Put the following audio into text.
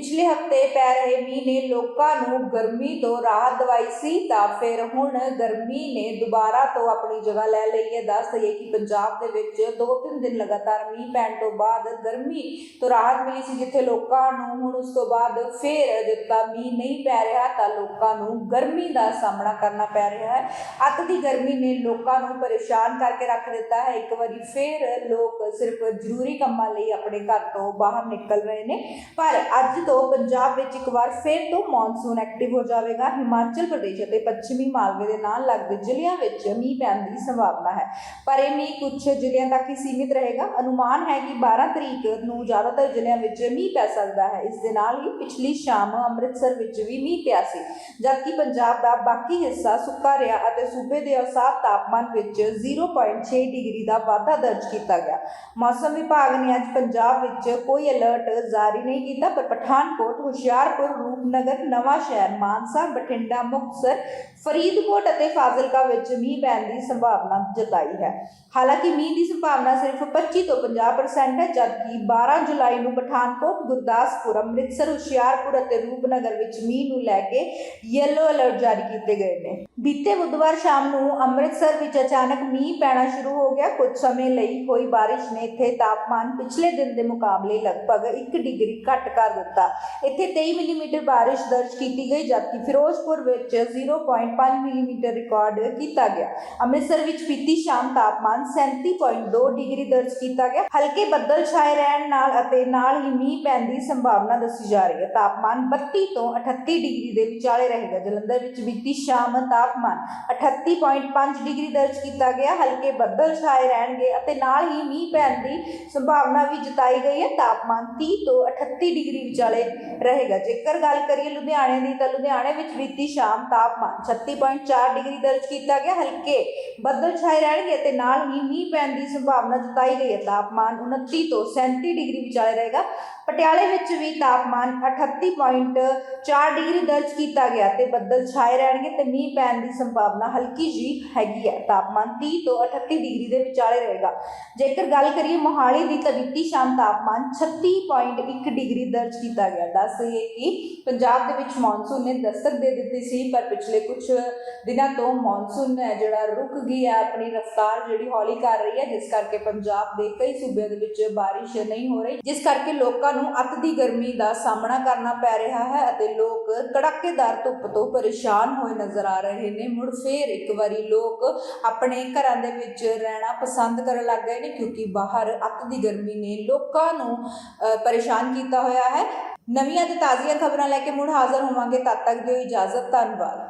ਪਿਛਲੇ ਹਫ਼ਤੇ ਪੈ ਰਹੇ ਮੀਂਹ ਨੇ ਲੋਕਾਂ ਨੂੰ ਗਰਮੀ ਤੋਂ ਰਾਹਤ ਦਵਾਈ ਸੀ ਤਾਂ ਫਿਰ ਹੁਣ ਗਰਮੀ ਨੇ ਦੁਬਾਰਾ ਤੋਂ ਆਪਣੀ ਜਗ੍ਹਾ ਲੈ ਲਈ ਹੈ। ਦੱਸ ਦਈਏ ਕਿ ਪੰਜਾਬ ਦੇ ਵਿੱਚ ਦੋ ਤਿੰਨ ਦਿਨ ਲਗਾਤਾਰ ਮੀਂਹ ਪੈਣ ਤੋਂ ਬਾਅਦ ਗਰਮੀ ਤੋਂ ਰਾਹਤ ਮਿਲੀ ਸੀ, ਜਿੱਥੇ ਲੋਕਾਂ ਨੂੰ ਹੁਣ ਉਸ ਤੋਂ ਬਾਅਦ ਫਿਰ ਜਿੱਤਾ ਮੀਂਹ ਨਹੀਂ ਪੈ ਰਿਹਾ ਤਾਂ ਲੋਕਾਂ ਨੂੰ ਗਰਮੀ ਦਾ ਸਾਹਮਣਾ ਕਰਨਾ ਪੈ ਰਿਹਾ ਹੈ। ਅੱਤ ਦੀ ਗਰਮੀ ਨੇ ਲੋਕਾਂ ਨੂੰ ਪਰੇਸ਼ਾਨ ਕਰਕੇ ਰੱਖ ਦਿੱਤਾ ਹੈ। ਇੱਕ ਵਾਰੀ ਫਿਰ ਲੋਕ ਸਿਰਫ ਜ਼ਰੂਰੀ ਕੰਮਾਂ ਲਈ ਆਪਣੇ ਘਰ ਤੋਂ ਬਾਹਰ ਨਿਕਲ ਰਹੇ ਨੇ। ਪਰ ਅੱਜ ਤੋਂ ਪੰਜਾਬ ਵਿੱਚ ਇੱਕ ਵਾਰ ਫਿਰ ਤੋਂ ਮੌਨਸੂਨ ਐਕਟਿਵ ਹੋ ਜਾਵੇਗਾ। ਹਿਮਾਚਲ ਪ੍ਰਦੇਸ਼ ਅਤੇ ਪੱਛਮੀ ਮਾਲਵੇ ਦੇ ਨਾਲ ਲੱਗਦੇ ਜ਼ਿਲ੍ਹਿਆਂ ਵਿੱਚ ਮੀਂਹ ਪੈਣ ਦੀ ਸੰਭਾਵਨਾ ਹੈ। ਪਰ ਇਹ ਮੀਂਹ ਕੁਝ ਜ਼ਿਲ੍ਹਿਆਂ ਤੱਕ ਹੀ ਸੀਮਿਤ ਰਹੇਗਾ। ਅਨੁਮਾਨ ਹੈ ਕਿ 12 ਤਰੀਕ ਨੂੰ ਜ਼ਿਆਦਾਤਰ ਜ਼ਿਲ੍ਹਿਆਂ ਵਿੱਚ ਮੀਂਹ ਪੈ ਸਕਦਾ ਹੈ। ਇਸ ਦੇ ਨਾਲ ਹੀ ਪਿਛਲੀ ਸ਼ਾਮ ਅੰਮ੍ਰਿਤਸਰ ਵਿੱਚ ਵੀ ਮੀਂਹ ਪਿਆ ਸੀ। ਜਦਕਿ ਪੰਜਾਬ ਦਾ ਬਾਕੀ ਹਿੱਸਾ ਸੁੱਕਾ ਰਿਹਾ ਅਤੇ ਸੂਬੇ ਦੇ ਔਸਤ ਤਾਪਮਾਨ ਵਿੱਚ 0.6 ਡਿਗਰੀ ਦਾ ਵਾਧਾ ਦਰਜ ਕੀਤਾ ਗਿਆ। ਮੌਸਮ ਵਿਭਾਗ ਨੇ ਅੱਜ ਪੰਜਾਬ ਵਿੱਚ ਕੋਈ ਅਲਰਟ ਜਾਰੀ ਨਹੀਂ ਕੀਤਾ, ਪਰ ਪਠਾਨ ਪਠਾਨਕੋਟ, ਹੁਸ਼ਿਆਰਪੁਰ, ਰੂਪਨਗਰ, ਨਵਾਂ ਸ਼ਹਿਰ, ਮਾਨਸਾ, ਬਠਿੰਡਾ, ਮੁਕਤਸਰ, ਫਰੀਦਕੋਟ ਅਤੇ ਫਾਜ਼ਿਲਕਾ ਵਿੱਚ ਮੀਂਹ ਪੈਣ ਦੀ ਸੰਭਾਵਨਾ ਜਤਾਈ ਹੈ। ਹਾਲਾਂਕਿ ਮੀਂਹ ਦੀ ਸੰਭਾਵਨਾ ਸਿਰਫ 25 ਤੋਂ 50% ਹੈ, ਜਦਕਿ 12 ਜੁਲਾਈ ਨੂੰ ਪਠਾਨਕੋਟ, ਗੁਰਦਾਸਪੁਰ, ਅੰਮ੍ਰਿਤਸਰ, ਹੁਸ਼ਿਆਰਪੁਰ ਅਤੇ ਰੂਪਨਗਰ ਵਿੱਚ ਮੀਂਹ ਨੂੰ ਲੈ ਕੇ ਯੈਲੋ ਅਲਰਟ ਜਾਰੀ ਕੀਤੇ ਗਏ ਨੇ। ਬੀਤੇ ਬੁੱਧਵਾਰ ਸ਼ਾਮ ਨੂੰ ਅੰਮ੍ਰਿਤਸਰ ਵਿੱਚ ਅਚਾਨਕ ਮੀਂਹ ਪੈਣਾ ਸ਼ੁਰੂ ਹੋ ਗਿਆ। ਕੁਝ ਸਮੇਂ ਲਈ ਹੋਈ ਬਾਰਿਸ਼ ਨੇ ਇੱਥੇ ਤਾਪਮਾਨ ਪਿਛਲੇ ਦਿਨ ਦੇ ਮੁਕਾਬਲੇ ਲਗਭਗ 1 ਡਿਗਰੀ ਘੱਟ ਕਰ ਦਿੱਤਾ। ਇੱਥੇ 23 ਮਿਲੀਮੀਟਰ ਬਾਰਿਸ਼ ਦਰਜ ਕੀਤੀ ਗਈ, ਜਦਕਿ ਫਿਰੋਜ਼ਪੁਰ ਵਿੱਚ 0.5 ਮਿਲੀਮੀਟਰ ਰਿਕਾਰਡ ਕੀਤਾ ਗਿਆ। ਅੰਮ੍ਰਿਤਸਰ ਵਿੱਚ ਬੀਤੀ ਸ਼ਾਮ ਤਾਪਮਾਨ 37.2 ਡਿਗਰੀ ਦਰਜ ਕੀਤਾ ਗਿਆ। ਹਲਕੇ ਬੱਦਲ ਛਾਏ ਰਹਿਣ ਨਾਲ ਅਤੇ ਨਾਲ ਹੀ ਮੀਂਹ ਪੈਣ ਦੀ ਸੰਭਾਵਨਾ ਦੱਸੀ ਜਾ ਰਹੀ ਹੈ। ਤਾਪਮਾਨ 32 ਤੋਂ 38 ਡਿਗਰੀ ਦੇ ਵਿਚਾਲੇ ਰਹੇਗਾ ਜਲੰਧਰ ਵਿੱਚ ਬੀਤੀ ਸ਼ਾਮ ਤਾਪਮਾਨ 38.5 ਡਿਗਰੀ ਦਰਜ ਕੀਤਾ ਗਿਆ। ਹਲਕੇ ਬੱਦਲ ਛਾਏ ਰਹਿਣਗੇ ਅਤੇ ਨਾਲ ਹੀ ਮੀਂਹ ਪੈਣ ਦੀ ਸੰਭਾਵਨਾ ਵੀ ਜਤਾਈ ਗਈ ਹੈ। ਤਾਪਮਾਨ 30 ਤੋਂ 38 ਡਿਗਰੀ ਵਿਚਾਲੇ ਰਹੇਗਾ। ਜੇਕਰ ਗੱਲ ਕਰੀਏ ਲੁਧਿਆਣੇ ਦੀ, ਤਾਂ ਲੁਧਿਆਣੇ ਵਿੱਚ ਬੀਤੀ ਸ਼ਾਮ ਤਾਪਮਾਨ 36.4 ਡਿਗਰੀ ਦਰਜ ਕੀਤਾ ਗਿਆ। ਹਲਕੇ ਬੱਦਲ ਛਾਏ ਰਹਿਣਗੇ ਤੇ ਨਾਲ ਹੀ ਮੀਂਹ ਪੈਣ ਦੀ ਸੰਭਾਵਨਾ ਜਤਾਈ ਗਈ ਹੈ। ਤਾਪਮਾਨ 29 ਤੋਂ 37 ਡਿਗਰੀ ਵਿਚਾਲੇ ਰਹੇਗਾ। ਪਟਿਆਲੇ ਵਿੱਚ ਵੀ ਤਾਪਮਾਨ 38.4 ਡਿਗਰੀ ਦਰਜ ਕੀਤਾ ਗਿਆ ਤੇ ਬੱਦਲ ਛਾਏ ਰਹਿਣਗੇ ਤੇ ਮੀਂਹ ਪੈਣ ਦੀ ਸੰਭਾਵਨਾ ਹਲਕੀ ਜੀ ਹੈਗੀ ਹੈ। ਤਾਪਮਾਨ 30 ਤੋਂ 38 ਡਿਗਰੀ ਦੇ ਵਿਚਾਲੇ ਰਹੇਗਾ। ਜੇਕਰ ਗੱਲ ਕਰੀਏ ਮੋਹਾਲੀ ਦੀ, ਤਾਂ ਬੀਤੀ ਸ਼ਾਮ ਤਾਪਮਾਨ 36.1 ਡਿਗਰੀ ਦਰਜ ਕੀਤਾ ਗਿਆ ਦੱਸ ਦਈਏ ਕਿ ਪੰਜਾਬ ਦੇ ਵਿੱਚ ਮੌਨਸੂਨ ਨੇ ਦਸਤਕ ਦੇ ਦਿੱਤੀ ਸੀ ਪਰ ਪਿਛਲੇ ਕੁਝ ਦਿਨਾਂ ਤੋਂ ਮੌਨਸੂਨ ਜਿਹੜਾ ਰੁਕ ਗਈ ਹੈ ਆਪਣੀ ਰਫ਼ਤਾਰ ਜਿਹੜੀ ਹੌਲੀ ਕਰ ਰਹੀ ਹੈ ਜਿਸ ਕਰਕੇ ਪੰਜਾਬ ਦੇ ਕਈ ਸੂਬਿਆਂ ਦੇ ਵਿੱਚ ਬਾਰਿਸ਼ ਨਹੀਂ ਹੋ ਰਹੀ ਜਿਸ ਕਰਕੇ ਲੋਕਾਂ ਨੂੰ ਅੱਤ ਦੀ ਗਰਮੀ ਦਾ ਸਾਹਮਣਾ ਕਰਨਾ ਪੈ ਰਿਹਾ ਹੈ ਅਤੇ ਲੋਕ ਕੜਾਕੇਦਾਰ ਧੁੱਪ ਤੋਂ ਪਰੇਸ਼ਾਨ ਹੋਏ ਨਜ਼ਰ ਆ ਰਹੇ ਨੇ। ਮੁੜ ਫੇਰ ਇੱਕ ਵਾਰੀ ਲੋਕ ਆਪਣੇ ਘਰਾਂ ਦੇ ਵਿੱਚ ਰਹਿਣਾ ਪਸੰਦ ਕਰਨ ਲੱਗ ਗਏ ਨੇ ਕਿਉਂਕਿ ਬਾਹਰ ਅੱਤ ਦੀ ਗਰਮੀ ਨੇ ਲੋਕਾਂ ਨੂੰ ਅ, ਪਰੇਸ਼ਾਨ ਕੀਤਾ ਹੋਇਆ ਹੈ। ਨਵੀਆਂ ਤੇ ਤਾਜ਼ੀਆਂ ਖਬਰਾਂ ਲੈ ਕੇ ਮੁੜ ਹਾਜ਼ਰ ਹੋਵਾਂਗੇ। ਤਦ ਤੱਕ ਦਿਓ ਇਜਾਜ਼ਤ ਧੰਨਵਾਦ।